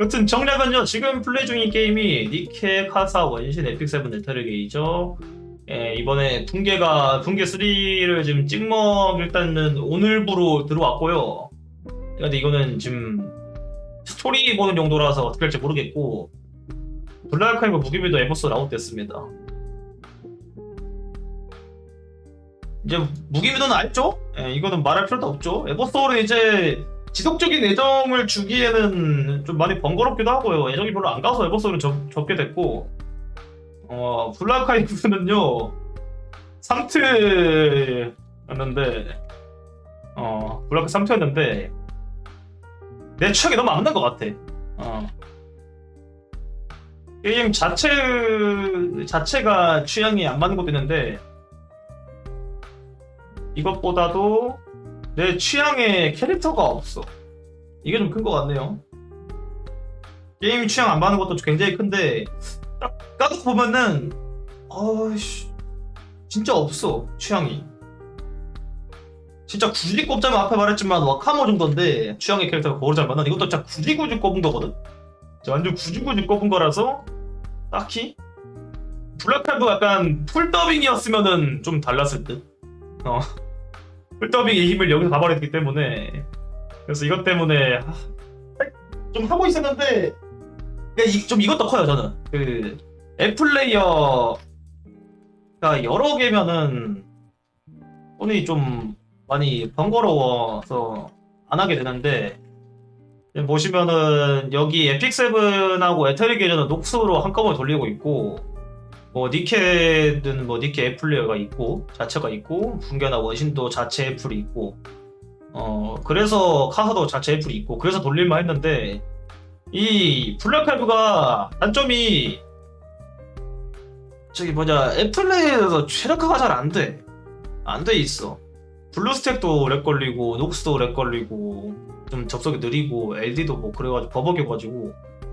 여튼 정략은요 지금 플레이 중인 게임이 니케, 카사, 원신, 에픽 세븐, 네터르게이죠. 예, 이번에 붕괴가 붕괴 3를 지금 찍먹 일단은 오늘부로 들어왔고요. 근데 이거는 지금 스토리 보는 용도라서 어떻게 할지 모르겠고 블랙하이브 무기비도 에버스 아웃됐습니다. 이제 무기비도는 알죠? 예, 이거는 말할 필요도 없죠. 에버소울은 이제 지속적인 애정을 주기에는 좀 많이 번거롭기도 하고요. 애정이 별로 안 가서 접, 접게 됐고, 어, 블락하이브는요, 3트였는데, 어, 블락하 3트였는데, 내 취향이 너무 안 맞는 것 같아. 어. 게임 자체, 자체가 취향이 안 맞는 것도 있는데, 이것보다도 내 취향의 캐릭터가 없어. 이게 좀 큰 것 같네요. 게임 취향 안 맞는 것도 굉장히 큰데 딱 까서 보면은 어이씨 진짜 없어 취향이. 진짜 굳이 꼽자면 앞에 말했지만 와카모 정도인데 취향의 캐릭터가 거울 잘 맞는 이것도 진짜 굳이 굳이 꼽은 거거든. 완전 굳이 굳이 꼽은 거라서 딱히 블랙칼브 약간 풀 더빙이었으면은 좀 달랐을 듯. 어. 풀더빙의 힘을 여기서 다 버렸기 때문에. 그래서 이것 때문에 하, 좀 하고 있었는데 이- 좀 이것도 커요 저는. 그 앱플레이어가 여러 개면은 손이 좀 많이 번거로워서 안 하게 되는데 보시면은 여기 에픽세븐하고 에테리게이저는 녹스로 한꺼번에 돌리고 있고 뭐 니케는 뭐 니케 애플레이어가 있고 자체가 있고 붕괴나 원신도 자체 애플이 있고 어 그래서 카사도 자체 애플이 있고 그래서 돌릴만 했는데 이 블랙칼브가 단점이 저기 뭐냐 애플레이에서 최적화가 잘 안 돼. 안 돼 있어. 블루스택도 렉 걸리고 녹스도 렉 걸리고 좀 접속이 느리고 LD도 뭐 그래가지고 버벅여가지고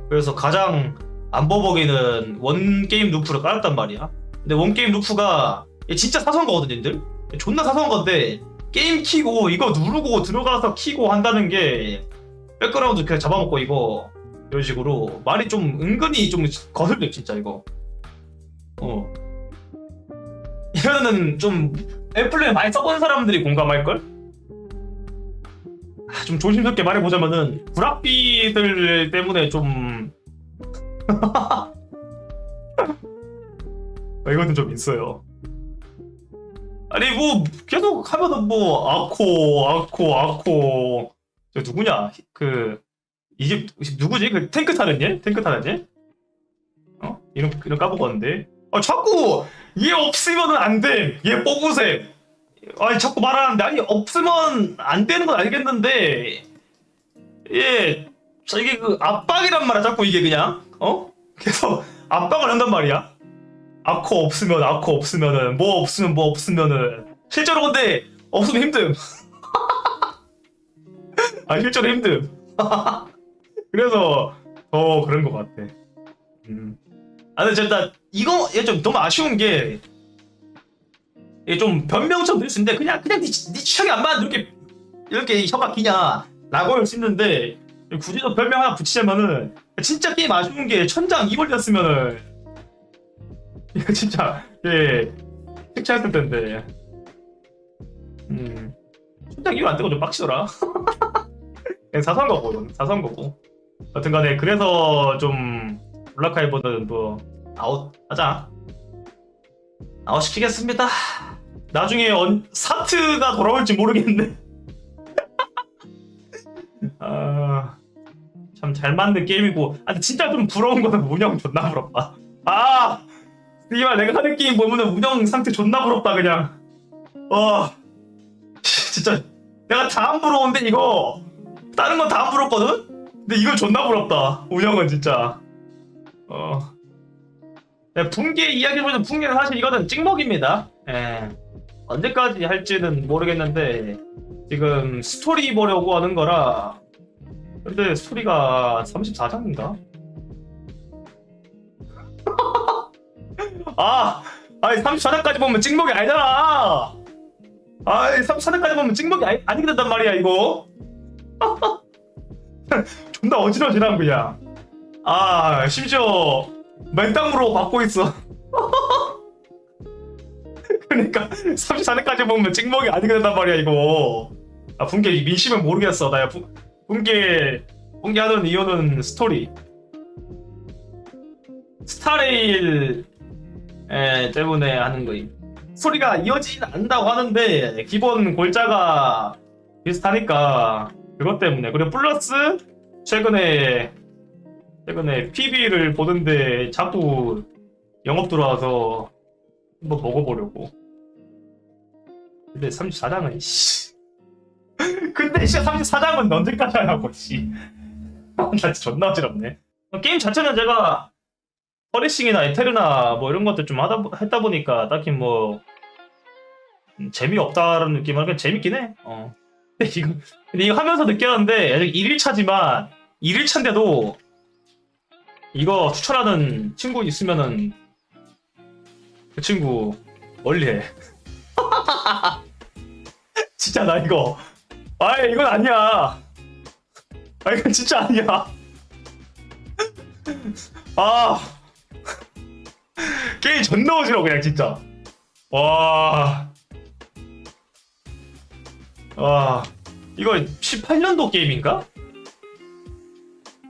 그래서 가장 안 버벅이는 원 게임 루프를 깔았단 말이야. 근데 원 게임 루프가 얘 진짜 사소한 거거든, 님들. 존나 사소한 건데 게임 키고 이거 누르고 들어가서 키고 한다는 게 백그라운드 그냥 잡아먹고 이거 이런 식으로 말이 좀 은근히 좀 거슬려 진짜 이거. 어. 이거는 좀 애플레이 많이 써본 사람들이 공감할 걸. 아, 좀 조심스럽게 말해보자면은 불합비들 때문에 좀 어, 이것도 좀 있어요. 아니 뭐 계속 하면은 뭐 아코 아코 아코. 저 누구냐? 그 이게 누구지? 그 탱크 타는 얘 탱크 타는 얘 어? 이름 이름 까먹었는데. 아 자꾸! 얘 없으면은 안돼얘 뽑으세요 아니 자꾸 말하는데. 아니 없으면 안 되는 건 알겠는데. 예 자, 이게 그 압박이란 말이야. 자꾸 이게 그냥 어? 계속 압박을 한단 말이야. 아코 없으면 아코 없으면은 뭐 없으면 뭐 없으면은. 실제로 근데 없으면 힘듦. 아 실제로 힘듦. 그래서 더 그런 것 같아. 음. 아 근데 진짜 이거 얘좀 너무 아쉬운 게 좀 변명처럼 될 수 있는데 그냥 그냥 네, 네 취향이 안 맞는 이렇게 이렇게 혀가 기냐 라고 할 수 있는데 굳이 또 별명 하나 붙이자면은 진짜 게임 아쉬운 게 천장 이벌렸으면은 이거 진짜 예. 색채했을 텐데. 음. 천장 이걸 안 뜨고 좀 빡치더라. 그냥 사선 거고 사선 거고. 여튼간에 그래서 좀 블락하이버는 또 아웃 하자. 아웃 시키겠습니다. 나중에 언, 사트가 돌아올지 모르겠는데 아, 참 잘 만든 게임이고. 아 진짜 좀 부러운 거는 운영 존나 부럽다. 아 이말 내가 하는 게임 보면은 운영 상태 존나 부럽다 그냥. 어. 진짜 내가 다 안 부러운데 이거 다른 건다안 부럽거든? 근데 이건 존나 부럽다 운영은 진짜. 어. 네, 붕괴 이야기 보면 붕괴는 사실 이거는 찍먹입니다. 예. 언제까지 할지는 모르겠는데 지금 스토리 보려고 하는 거라 근데 스토리가 34장인가? 아, 아니 34장까지 보면 찍먹이 아니잖아. 아이 34장까지 보면 찍먹이 아니, 아니게 된단 말이야 이거. 존나 어지러지란 그냥. 아 심지어 맨땅으로 받고 있어 그러니까 34년까지 보면 찍먹이 아니게 된단 말이야 이거 아 분께 민심은 모르겠어 나야 분- 분께 분께 하는 이유는 스토리. 스타레일 에, 때문에 하는 거임. 스토리가 이어지진 않는다고 하는데 기본 골자가 비슷하니까 그것 때문에. 그리고 플러스 최근에 최근에 PB를 보는데 자꾸 영업 들어와서 한번 먹어보려고. 근데 34장은 씨 근데 진짜 34장은 언제까지 하냐고 씨. 나 진짜 존나 어지럽네 게임 자체는 제가 퍼리싱이나 에테르나 뭐 이런 것들 좀 하다 보- 했다 보니까 딱히 뭐 음, 재미없다는 느낌은 그냥 재밌긴 해. 어. 근데 이거 근데 이거 하면서 느꼈는데 아직 1일차지만 1일차인데도 이거 추천하는 친구 있으면은 그 친구 멀리해. 진짜 나 이거 아 이건 아니야. 아 이건 진짜 아니야. 아 게임 존나 어지러워 그냥 진짜. 와. 와. 이거 18년도 게임인가?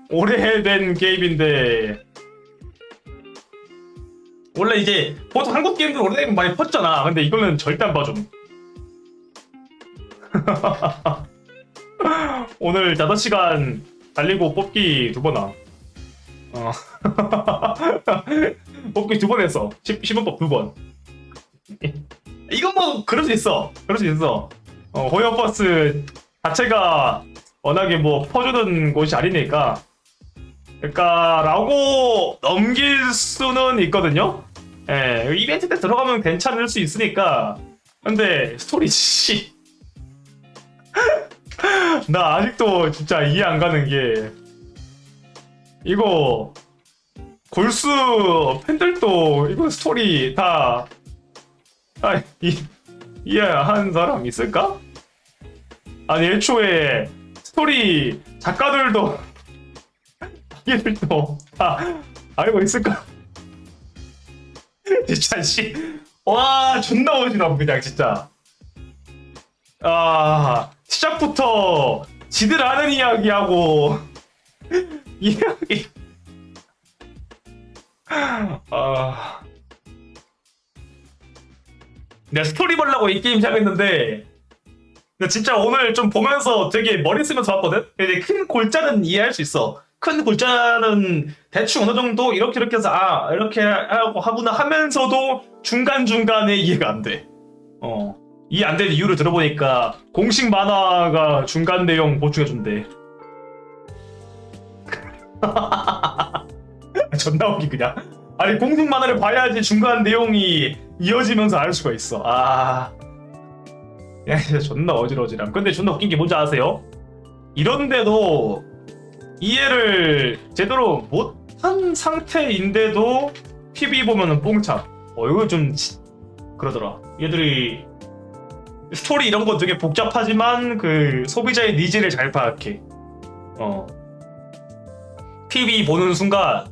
오래된 게임인데 원래 이제 보통 한국 게임들 오래되면 많이 퍼졌잖아 근데 이거는 절대 안 봐줘 오늘 5시간 달리고 뽑기 두번 와. 어. 뽑기 두 번 했어 10, 10원법 두 번 이건 뭐 그럴 수 있어 그럴 수 있어 어, 호연버스 자체가 워낙에 뭐 퍼주는 곳이 아니니까 그러니까 라고 넘길 수는 있거든요. 예, 이벤트 때 들어가면 괜찮을 수 있으니까. 근데 스토리 씨. 나 아직도 진짜 이해 안 가는 게 이거 골수 팬들도 이거 스토리 다 아, 이, 이해한 사람 있을까? 아니 애초에 스토리 작가들도 얘들도 다 알고 있을까? 진짜 씨. 와 존나 어지러워 그냥 진짜. 아 시작부터 지들 아는 이야기하고 이야기. 아. 내가 스토리 보려고 이 게임 시작했는데 근데 진짜 오늘 좀 보면서 되게 머리 쓰면서 봤거든? 근데 큰 골자는 이해할 수 있어. 큰 골자는 대충 어느 정도 이렇게 이렇게 해서 아 이렇게 하고 하구나 하면서도 중간중간에 이해가 안 돼. 어. 이해 안 되는 이유를 들어보니까 공식 만화가 중간 내용 보충해준대. 존나 웃기 그냥. 아니 공식 만화를 봐야지 중간 내용이 이어지면서 알 수가 있어. 아. 야 진짜 존나 어지러지람. 근데 존나 웃긴 게 뭔지 아세요? 이런데도 이해를 제대로 못한 상태인데도 PB 보면은 뽕참. 어 이거 좀 지- 그러더라. 얘들이 스토리 이런 거 되게 복잡하지만 그 소비자의 니즈를 잘 파악해. 어. PB 보는 순간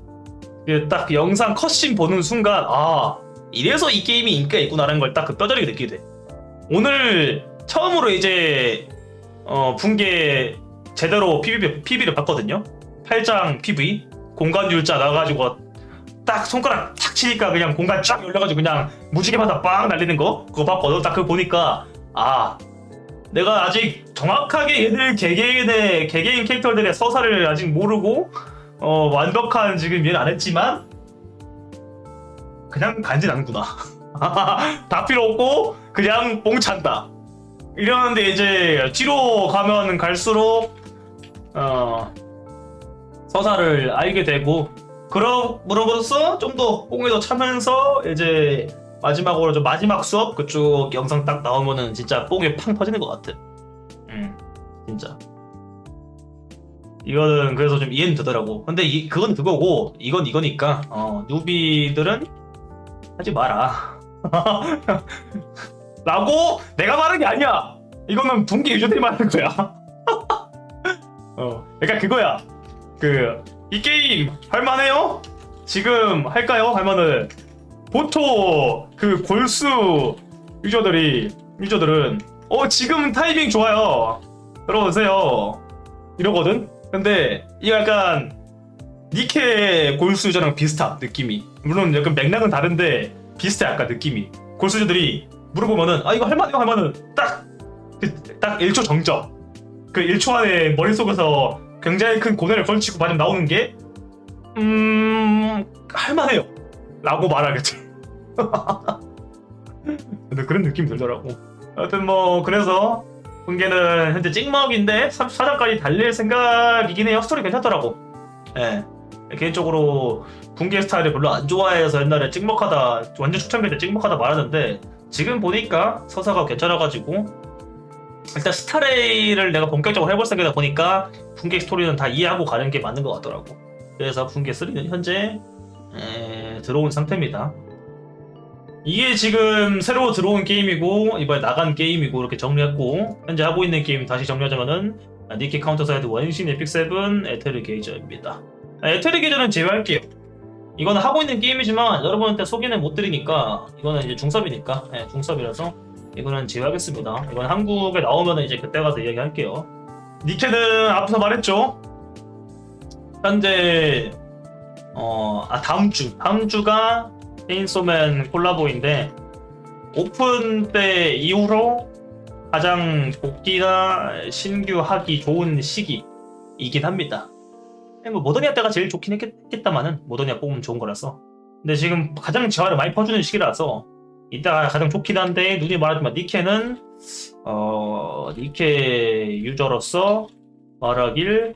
그딱그 영상 컷신 보는 순간 아 이래서 이 게임이 인기가 있구나라는 걸 딱 그 뼈저리게 느끼게 돼. 오늘 처음으로 이제 어 붕괴 제대로 PB, PB를 봤거든요. 8장 PV 공간 율자 나가지고 딱 손가락 탁 치니까 그냥 공간 쫙 열려가지고 그냥 무지개마다 빵 날리는 거 그거 봤거든. 딱 그거 보니까 아 내가 아직 정확하게 얘들 개개인의 개개인 캐릭터들의 서사를 아직 모르고 어 완벽한 지금 이해를 안 했지만 그냥 간지 나는구나. 다 필요 없고 그냥 뽕 찬다. 이러는데 이제 뒤로 가면 갈수록 어 서사를 알게 되고 그럼으로써 좀 더 뽕에 더 차면서 이제 마지막으로 좀 마지막 수업 그쪽 영상 딱 나오면은 진짜 뽕이 팡 터지는 것 같아. 음 진짜. 이거는 그래서 좀 이해는 되더라고. 근데 이, 그건 그거고 이건 이거니까 어 뉴비들은 하지 마라. 라고 내가 말한 게 아니야. 이거는 동기 유저들이 말하는 거야. 어, 그러니까 그거야. 그 이 게임 할만해요? 지금 할까요? 할만은 보통 그 골수 유저들이 유저들은 어 지금 타이밍 좋아요. 들어오세요. 이러거든? 근데 이거 약간 니케 골수 유저랑 비슷함 느낌이. 물론 약간 맥락은 다른데 비슷해 약간 느낌이. 골수 유저들이 물어보면은 아 이거 할만해요? 할만은 딱딱 1초 정적 그 1초 안에 머릿속에서 굉장히 큰 고뇌를 걸치고 마냥 나오는 게 음... 할만해요. 라고 말하겠지 근데 그런 느낌이 들더라고. 하여튼 뭐 그래서 분계는 현재 찍먹인데 34장까지 달릴 생각이긴 해요. 스토리 괜찮더라고. 예. 개인적으로 분계 스타일을 별로 안 좋아해서 옛날에 찍먹하다 완전 초창기 때 찍먹하다 말하는데 지금 보니까 서사가 괜찮아가지고 일단 스타레이를 내가 본격적으로 해볼 생각이다 보니까 분계 스토리는 다 이해하고 가는 게 맞는 것 같더라고. 그래서 분계 3는 현재 에, 들어온 상태입니다 이게 지금 새로 들어온 게임이고 이번에 나간 게임이고 이렇게 정리했고 현재 하고 있는 게임 다시 정리하자면은 니키 카운터 사이드 원신 에픽 세븐 에테르 게이저입니다. 아, 에테르 게이저는 제외할게요. 이거는 하고 있는 게임이지만 여러분한테 소개는 못 드리니까 이거는 이제 중섭이니까 예, 중섭이라서 이거는 제외하겠습니다. 이건 한국에 나오면 이제 그때 가서 이야기할게요. 니케는 앞서 말했죠? 현재 어, 아 다음 주 다음 주가 체인소맨 콜라보인데 오픈 때 이후로 가장 복귀나 신규 하기 좋은 시기이긴 합니다. 뭐 모더니아 때가 제일 좋긴 했겠, 했겠다마는 모더니아 뽑으면 좋은 거라서. 근데 지금 가장 재화를 많이 퍼주는 시기라서 이따가 가장 좋긴 한데 눈이 말하지만 니케는 어 니케 유저로서 말하길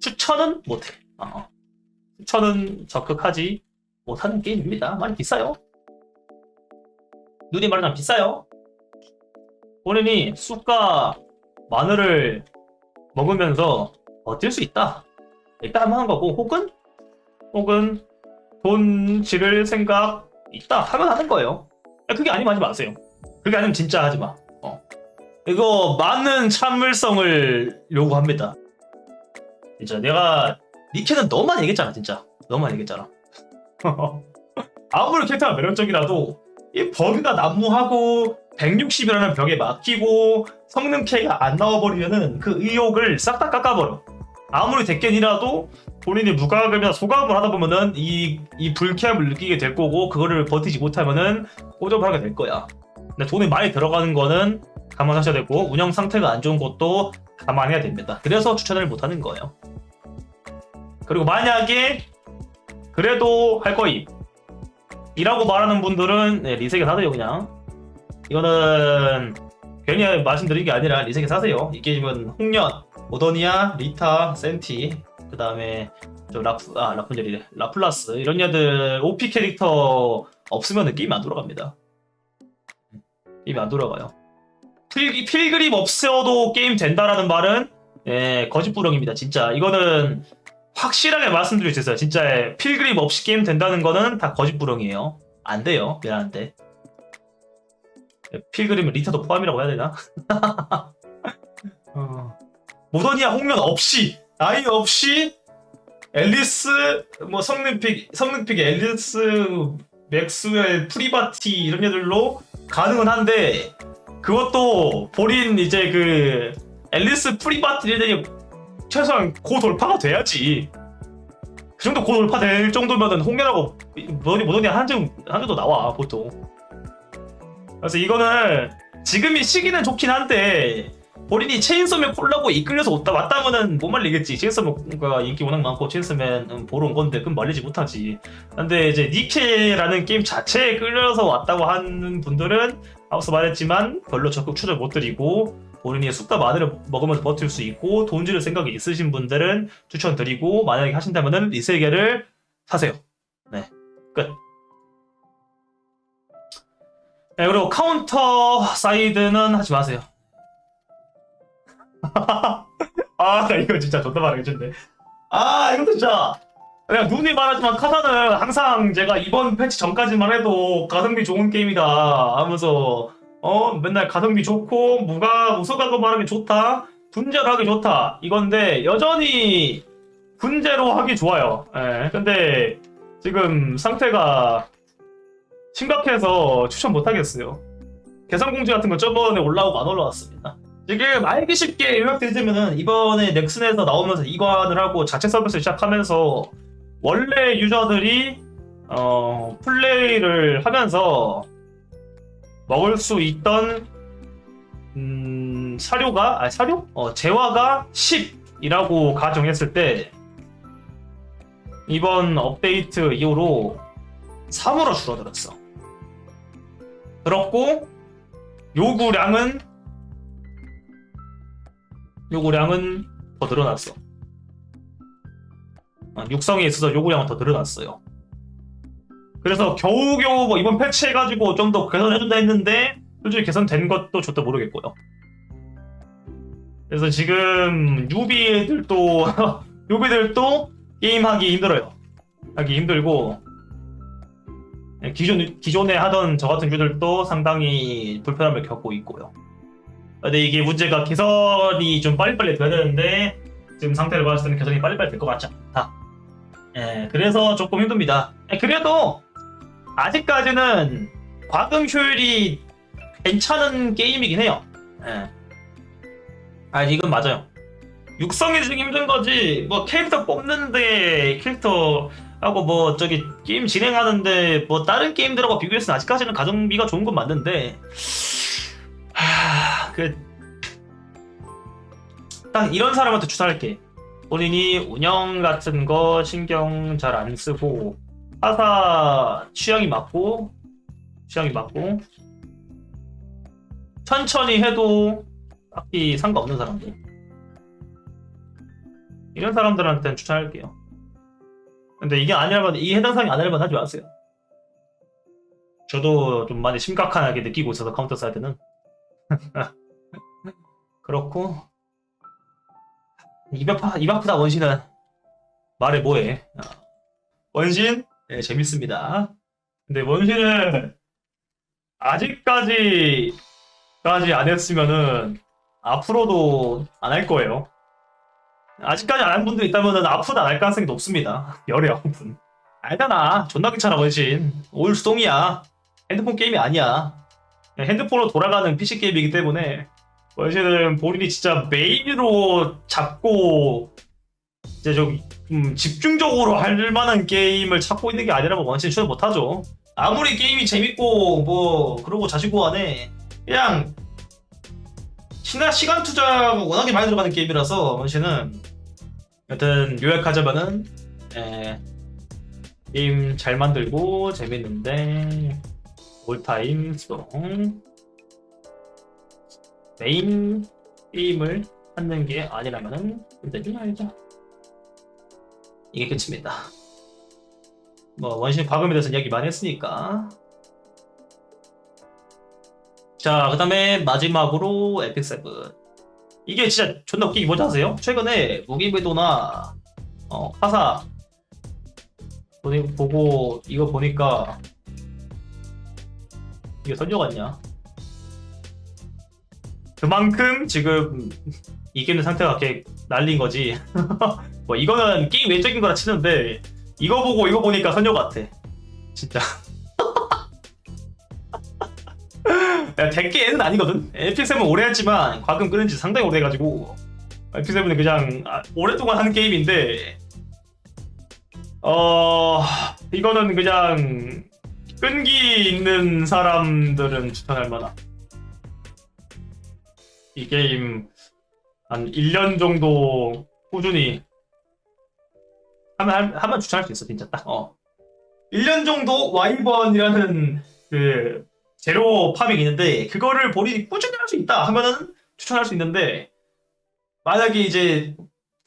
추천은 못해. 어. 추천은 적극하지 못하는 게임입니다. 많이 비싸요. 눈이 말하자면 비싸요. 본인이 쑥과 마늘을 먹으면서 버틸 수 있다. 일단 하는 거고 혹은 혹은 돈 지를 생각 있다 하면 하는 거예요. 그게 아니면 하지 마세요. 그게 아니면 진짜 하지 마. 어. 이거 많은 참을성을 요구합니다. 진짜 내가 니케는 많이 얘기했잖아 진짜. 많이 얘기했잖아. 아무리 캐릭터가 매력적이라도 이 버그가 난무하고 160이라는 벽에 막히고 성능 K가 안 나와버리면은 그 의욕을 싹 다 깎아버려. 아무리 대견이라도 본인이 무과금이나 소감을 하다 보면은 이, 이 불쾌함을 느끼게 될 거고 그거를 버티지 못하면은 꼬접하게 될 거야. 근데 돈이 많이 들어가는 거는 감안하셔야 되고 운영 상태가 안 좋은 것도 감안해야 됩니다. 그래서 추천을 못하는 거예요 그리고 만약에 그래도 할 거임. 이라고 말하는 분들은 네, 리세계 사세요 그냥. 이거는 괜히 말씀드린 게 아니라 리세계 사세요. 이 게임은 홍련, 모더니아, 리타, 센티 그 다음에 저 라프, 아 라푼젤이래. 라플라스. 이런 애들 OP 캐릭터 없으면 게임이 안 돌아갑니다. 게임이 안 돌아가요. 필, 필그림 없어도 게임 된다라는 말은 예, 거짓부렁입니다 진짜. 이거는 확실하게 말씀드릴 수 있어요. 진짜 필그림 없이 게임 된다는 거는 다 거짓부렁이에요. 안 돼요. 미안한데. 필그림은 리타도 포함이라고 해야 되나? 어. 모더니아 홍련 없이 아예 없이 앨리스 뭐 성능픽 성능픽 앨리스 맥스웰 프리바티 이런 애들로 가능은 한데 그것도 본인 이제 그 앨리스 프리바티 애들이 최소한 고 돌파가 돼야지. 그 정도 고 돌파 될 정도면은 홍련하고 뭐니 뭐니 한정 한정도 나와 보통. 그래서 이거는 지금이 시기는 좋긴 한데 본인이 체인소맨 콜라보 이끌려서 왔다 왔다면은 못 말리겠지. 체인소맨가 인기 워낙 많고 체인소맨 보러 온 건데 그럼 말리지 못하지. 근데 이제 니케라는 게임 자체에 끌려서 왔다고 하는 분들은 앞서 말했지만 별로 적극 추적 못 드리고 본인이 쑥과 마늘을 먹으면서 버틸 수 있고 돈 지를 생각이 있으신 분들은 추천드리고 만약에 하신다면은 리세계를 사세요. 네, 끝. 네, 그리고 카운터 사이드는 하지 마세요. 아, 나 이거 진짜 존나 말하겠는데. 아, 이거 진짜. 그냥 눈이 말하지만 카사는 항상 제가 이번 패치 전까지만 해도 가성비 좋은 게임이다 하면서 어 맨날 가성비 좋고 무가 무소가고 말하기 좋다 분재로 하기 좋다 이건데 여전히 분재로 하기 좋아요. 예, 근데 지금 상태가 심각해서 추천 못하겠어요. 개성공주 같은 건 저번에 올라오고 안 올라왔습니다. 지금 알기 쉽게 요약드리자면은 이번에 넥슨에서 나오면서 이관을 하고 자체 서비스 시작하면서 원래 유저들이 어, 플레이를 하면서 먹을 수 있던 음, 사료가 아 사료? 어, 재화가 10이라고 가정했을 때 이번 업데이트 이후로 3으로 줄어들었어. 들었고 요구량은 요구량은 더 늘어났어. 어, 육성에 있어서 요구량은 더 늘어났어요. 그래서 겨우겨우 뭐 이번 패치해가지고 좀 더 개선해준다 했는데 솔직히 개선된 것도 저도 모르겠고요. 그래서 지금 유비들도 유비들도 게임하기 힘들어요. 하기 힘들고 네, 기존 기존에 하던 저 같은 유들도 상당히 불편함을 겪고 있고요. 근데 이게 문제가 개선이 좀 빨리빨리 돼야 되는데 지금 상태를 봤을 때는 개선이 빨리빨리 될 것 같지 않다. 예, 그래서 조금 힘듭니다. 예, 그래도 아직까지는 과금 효율이 괜찮은 게임이긴 해요. 예. 아, 이건 맞아요. 육성이 지금 힘든 거지, 뭐 캐릭터 뽑는데 캐릭터 하고 뭐 저기 게임 진행하는데 뭐 다른 게임들하고 비교해서는 아직까지는 가성비가 좋은 건 맞는데 하... 그... 딱 이런 사람한테 추천할게 본인이 운영 같은 거 신경 잘 안 쓰고 하사 취향이 맞고 취향이 맞고. 천천히 해도 딱히 상관없는 사람들. 이런 사람들한테는 추천할게요. 근데 이게 아니라면 이 해당 사항이 아니라면 하지 마세요. 저도 좀 많이 심각하게 느끼고 있어서 카운터 사이드는. 그렇고. 아프다 원신은 말해 뭐해? 어. 원신 네, 재밌습니다. 근데 원신은 아직까지 까지 안 했으면은 앞으로도 안 할 거예요. 아직까지 안 한 분도 있다면은 앞으로도 안할 가능성이 높습니다. 열의 분. 알잖아. 존나 귀찮아 원신. 올 수동이야. 핸드폰 게임이 아니야. 핸드폰으로 돌아가는 PC 게임이기 때문에 원신은 본인이 진짜 메인으로 잡고 이제 좀, 좀 집중적으로 할 만한 게임을 찾고 있는 게 아니라면 원신 추천 못하죠. 아무리 게임이 재밌고 뭐 그러고 자시고 안에 그냥 시나 시간 투자가 워낙에 많이 들어가는 게임이라서 원신은 여튼 요약하자면은 에, 게임 잘 만들고 재밌는데 올타임 수동 메인 게임을 찾는 게 아니라면은 힘들지 말자. 이게 끝입니다. 뭐 원신 과금에 대해서 이야기 많이 했으니까. 자, 그 다음에 마지막으로 에픽 세븐. 이게 진짜 존나 웃기기 뭔지 아세요? 최근에 무기배도나 어, 카사 보니, 보고 이거 보니까 이게 선녀 같냐? 그만큼 지금 이기는 상태가 이렇게 날린 거지. 뭐 이거는 게임 외적인 거라 치는데 이거 보고 이거 보니까 선녀 같아. 진짜. 야, 100개는 아니거든. 에픽7은 오래 했지만 과금 끊은 지 상당히 오래 해가지고 에픽7은 그냥 아, 오랫동안 하는 게임인데 어 이거는 그냥 끈기 있는 사람들은 추천할 만한 이 게임 한 1년 정도 꾸준히 하면, 하면 추천할 수 있어, 진짜 딱. 어. 1년 정도 와이번이라는 그 제로 파밍이 있는데 그거를 본인이 꾸준히 할 수 있다 하면은 추천할 수 있는데 만약에 이제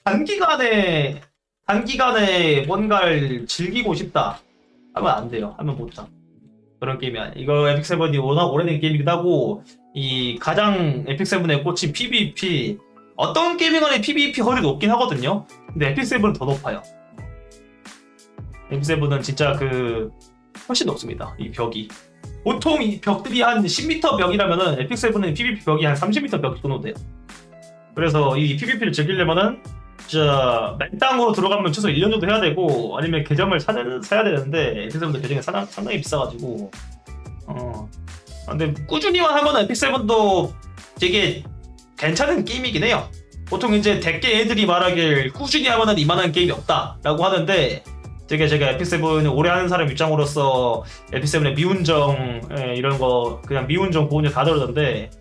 단기간에 단기간에 뭔가를 즐기고 싶다 하면 안 돼요. 하면 못하. 그런 게임이 아니야. 이거 에픽 세븐이 워낙 오래된 게임이기도 하고 이 가장 에픽 세븐의 꽂힌 PVP 어떤 게임이 간에 PVP 허리 높긴 하거든요. 근데 에픽 세븐은 더 높아요. 에픽 세븐은 진짜 그 훨씬 높습니다. 이 벽이. 보통 이 벽들이 한 10m 벽이라면은 에픽 세븐은 PVP 벽이 한 30m 벽 정도 돼요. 그래서 이 PVP를 즐기려면은 진짜 맨땅으로 들어가면 최소 1년 정도 해야 되고 아니면 계정을 사야 되는데 엑셀분들 계정이 상당, 상당히 비싸가지고 어 근데 꾸준히만 하면은 에픽7도 되게 괜찮은 게임이긴 해요 보통 이제 대개 애들이 말하길 꾸준히 하면은 이만한 게임이 없다라고 하는데 되게 제가 에픽7을 오래 하는 사람 입장으로서 에픽7의 미운정 예, 이런 거 그냥 미운정 고운정 다 다르던데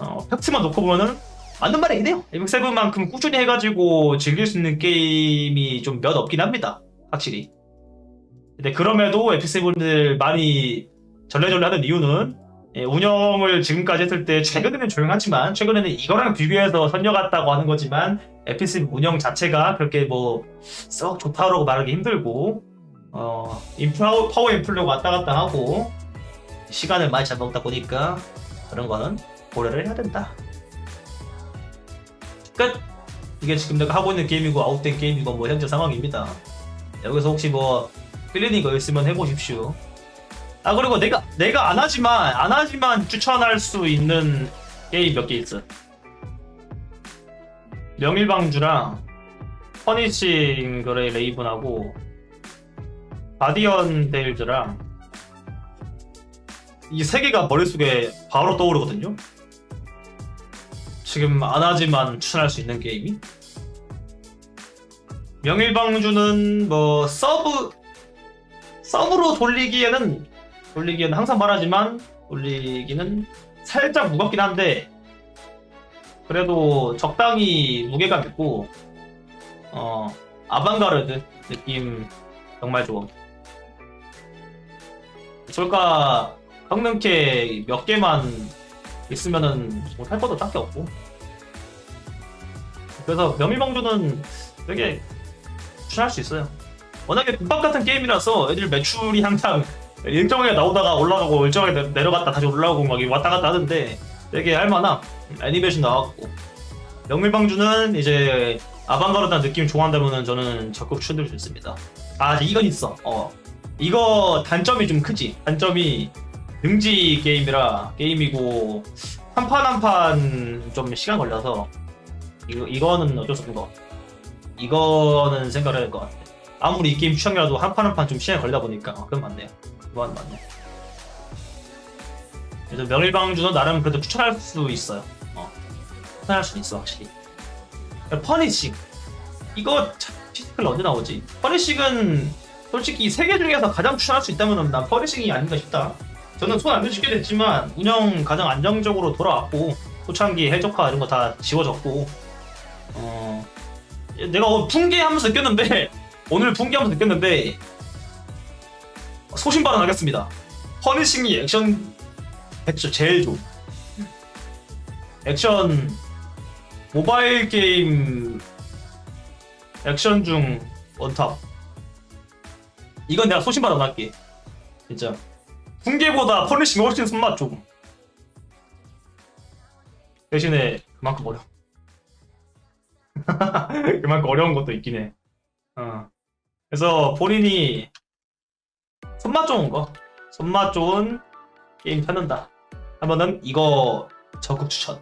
어, 팩트만 놓고 보면은 맞는 말이긴 해요. 에픽7만큼 꾸준히 해가지고 즐길 수 있는 게임이 좀 몇 없긴 합니다. 확실히. 근데 그럼에도 에픽7을 많이 전래전래 하는 이유는 예, 운영을 지금까지 했을 때 최근에는 조용하지만 최근에는 이거랑 비교해서 선녀 같다고 하는 거지만 에픽7 운영 자체가 그렇게 뭐 썩 좋다고 말하기 힘들고 어 인프라 파워 인플레가 왔다 갔다 하고 시간을 많이 잡아먹다 보니까 그런 거는 고려를 해야 된다. 끝. 이게 지금 내가 하고 있는 게임이고 아웃된 게임이고 뭐 현재 상황입니다. 여기서 혹시 뭐 끌리는 거 있으면 해보십시오. 아 그리고 내가 내가 안 하지만 안 하지만 추천할 수 있는 게임 몇 개 있어. 명일방주랑 퍼니싱 그레이 레이븐하고 가디언 데일즈랑 이 세 개가 머릿속에 바로 떠오르거든요. 지금 안 하지만 추천할 수 있는 게임이 명일방주는 뭐 서브 서브로 돌리기에는 돌리기에는 항상 말하지만 돌리기는 살짝 무겁긴 한데 그래도 적당히 무게감 있고 어 아방가르드 느낌 정말 좋아. 솔까 성능캐 몇 개만 있으면은 못할 것도 딱히 없고. 그래서 명일방주는 되게 추천할 수 있어요. 워낙에 국밥 같은 게임이라서 애들 매출이 항상 일정하게 나오다가 올라가고 일정하게 내- 내려갔다 다시 올라오고 막 왔다 갔다 하는데 되게 할만함. 애니메이션 나왔고. 명일방주는 이제 아방가르드한 느낌 좋아한다면은 저는 적극 추천드릴 수 있습니다. 아 이건 있어. 어 이거 단점이 좀 크지. 단점이 능지 게임이라 게임이고 한 판 한 판 좀 시간 걸려서 이거 이거는 어쩔 수 없는 것 같아. 이거는 생각을 해야 될 것 같아. 아무리 이 게임 추천이라도 한 판 한 판 좀 시간이 걸리다 보니까 어, 그건 맞네요. 그건 맞네. 그래서 명일방주는 나름 그래도 추천할 수 있어요. 어. 추천할 수 있어 확실히. 퍼니싱 이거 참, 피지컬 언제 나오지? 퍼니싱은 솔직히 이세개 중에서 가장 추천할 수 있다면 난 퍼니싱이 아닌가 싶다. 저는 손안 대쉽게 됐지만 운영 가장 안정적으로 돌아왔고 초창기 해적화 이런 거 다 지워졌고 어 내가 오늘 붕괴하면서 느꼈는데 오늘 붕괴하면서 느꼈는데 소신 발언하겠습니다. 퍼니싱이 액션 액션 제일 좋. 액션 모바일 게임 액션 중 원탑. 이건 내가 소신 발언할게. 진짜. 붕괴보다 퍼니싱이 훨씬 손맛 좀. 대신에 그만큼 어려. 그만큼 어려운 것도 있긴 해. 어. 그래서 본인이 손맛 좋은 거, 손맛 좋은 게임 찾는다. 하면은 이거 적극 추천.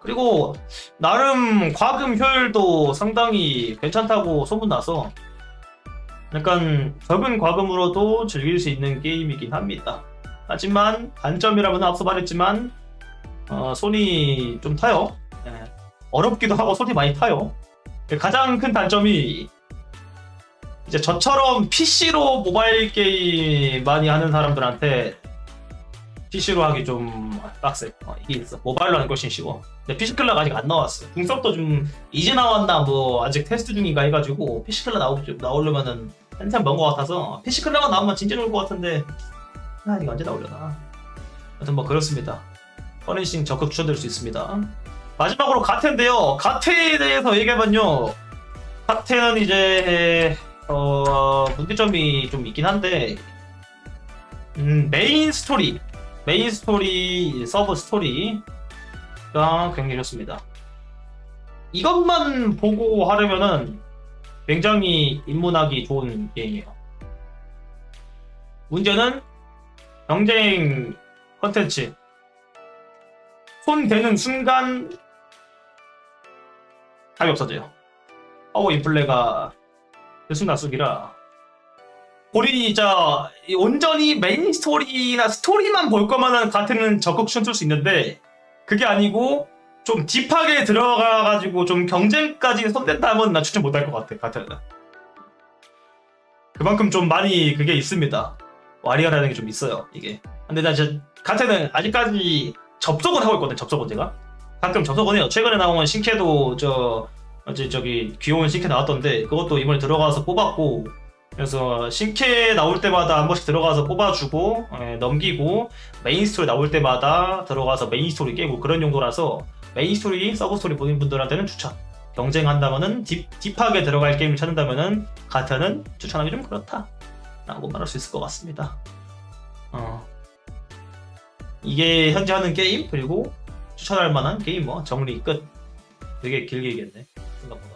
그리고 나름 과금 효율도 상당히 괜찮다고 소문나서 약간 적은 과금으로도 즐길 수 있는 게임이긴 합니다. 하지만 단점이라면 앞서 말했지만 어, 손이 좀 타요. 예. 어렵기도 하고 손이 많이 타요. 가장 큰 단점이 이제 저처럼 PC로 모바일 게임 많이 하는 사람들한테 PC로 하기 좀 빡세. 어, 이게 있어. 모바일로 하는 것이 쉬워. 근데 PC 클럽 아직 안 나왔어. 궁섭도 좀 이제 나왔나 뭐 아직 테스트 중인가 해가지고 PC 클럽 나오, 나오려면은 한참 먼 것 같아서 PC 클럽만 나오면 진짜 좋을 것 같은데 아 이거 언제 나오려나. 하여튼 뭐 그렇습니다. 퍼니싱 적극 추천드릴 수 있습니다. 마지막으로 가테인데요. 가테에 대해서 얘기해보면요. 가테는 이제 어 문제점이 좀 있긴 한데 음, 메인 스토리 메인 스토리 서브 스토리가 굉장히 좋습니다. 이것만 보고 하려면은 굉장히 입문하기 좋은 게임이에요. 문제는 경쟁 컨텐츠 손 대는 순간 답이 없어져요. 파워 인플레가 들쑥날쑥이라. 본인이 진짜 이 온전히 메인 스토리나 스토리만 볼 거면은 같은 적극 추천할 수 있는데 그게 아니고 좀 딥하게 들어가가지고 좀 경쟁까지 손댄다면 나 추천 못할 것 같아 같은 그만큼 좀 많이 그게 있습니다. 와리가라는 게 좀 있어요 이게. 근데 나 진짜 같은 아직까지 접속은 하고 있거든 접속은 제가. 가끔 접속은 해요. 최근에 나온 신캐도 저 어제 저기 귀여운 신캐 나왔던데 그것도 이번에 들어가서 뽑았고 그래서 신캐 나올 때마다 한 번씩 들어가서 뽑아주고 예, 넘기고 메인 스토리 나올 때마다 들어가서 메인 스토리 깨고 그런 용도라서 메인 스토리, 서브 스토리 보는 분들한테는 추천. 경쟁한다면은 딥, 딥하게 들어갈 게임을 찾는다면은 가타는 추천하기 좀 그렇다. 라고 말할 수 있을 것 같습니다. 어. 이게 현재 하는 게임 그리고 추천할 만한 게임 뭐 정리 끝. 되게 길게 얘기했네. 생각보다.